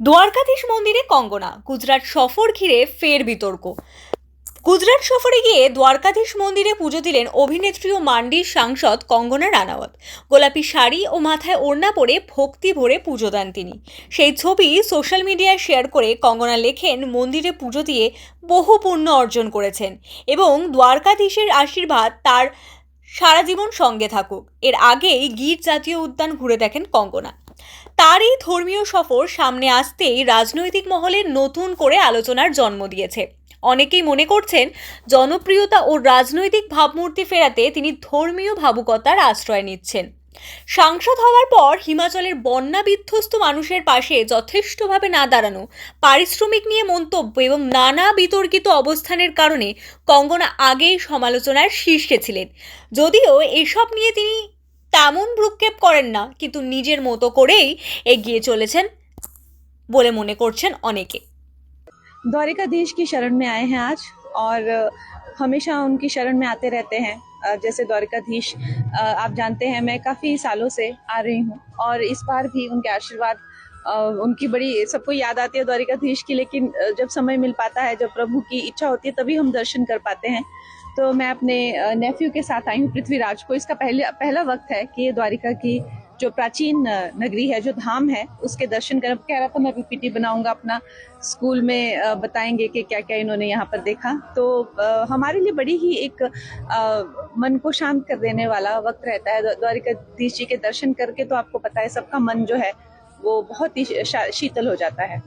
দ্বারকাধীশ মন্দিরে কঙ্গনা, গুজরাট সফর ঘিরে ফের বিতর্ক। গুজরাট সফরে গিয়ে দ্বারকাধীশ মন্দিরে পুজো দিলেন অভিনেত্রী ও মান্ডির সাংসদ কঙ্গনা রানাওয়াত। গোলাপি শাড়ি ও মাথায় ওড়না পরে ভক্তি ভরে পুজো দেন তিনি। সেই ছবি সোশ্যাল মিডিয়ায় শেয়ার করে কঙ্গনা লেখেন, মন্দিরে পুজো দিয়ে বহু পুণ্য অর্জন করেছেন এবং দ্বারকাধীশের আশীর্বাদ তার সারা জীবন সঙ্গে থাকুক। এর আগেই গির জাতীয় উদ্যান ঘুরে দেখেন কঙ্গনা। তার এই ধর্মীয় সফর সামনে আসতেই রাজনৈতিক মহলে নতুন করে আলোচনার জন্ম দিয়েছে। অনেকেই মনে করছেন, জনপ্রিয়তা ও রাজনৈতিক ভাবমূর্তি ফেরাতে তিনি ধর্মীয় ভাবুকতার আশ্রয় নিচ্ছেন। সাংসদ হওয়ার পর হিমাচলের বন্যা বিধ্বস্ত মানুষের পাশে যথেষ্টভাবে না দাঁড়ানো পারিশ্রমিক নিয়ে মন্তব্য এবং নানা বিতর্কিত অবস্থানের কারণে কঙ্গনা আগেই সমালোচনার শীর্ষে ছিলেন যদিও এসব নিয়ে তিনি তেমন ভ্রুক্ষেপ করেন না কিন্তু নিজের মতো করেই এগিয়ে চলেছেন বলে মনে করছেন অনেকে द्वारिकाधीश की शरण में आए हैं आज और अ, हमेशा उनकी शरण में आते रहते हैं अ, जैसे द्वारिकाधीश आप जानते हैं, मैं काफ़ी सालों से आ रही हूँ और इस बार भी उनके आशीर्वाद उनकी बड़ी सबको याद आती है द्वारिकाधीश की, लेकिन जब समय मिल पाता है, जब प्रभु की इच्छा होती है, तभी हम दर्शन कर पाते हैं। तो मैं अपने नेफ्यू के साथ आई हूँ, पृथ्वीराज को। इसका पहले, पहला वक्त है कि ये द्वारिका की जो प्राचीन नगरी है, जो धाम है, उसके दर्शन कर, कह रहा था मैं पीपीटी बनाऊँगा, अपना स्कूल में बताएँगे कि क्या क्या इन्होंने यहाँ पर देखा। तो हमारे लिए बड़ी ही एक मन को शांत कर देने वाला वक्त रहता है। द्वारिकाधीश जी के दर्शन करके तो आपको पता है, सबका मन जो है, वो बहुत ही शीतल हो जाता है।